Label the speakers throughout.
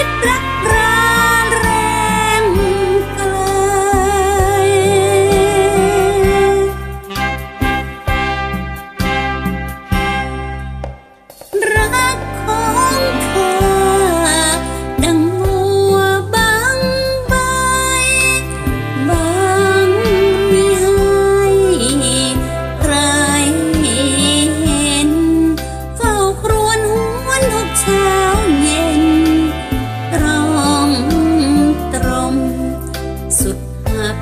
Speaker 1: มิตรรักราแรงไกลรักของข้าดังัวบางใบบางมิให้ใรเห็นเฝ้าครวญหวนหกชา สุดหัก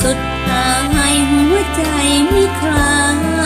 Speaker 1: สุดหายหัวใจไม่คลาย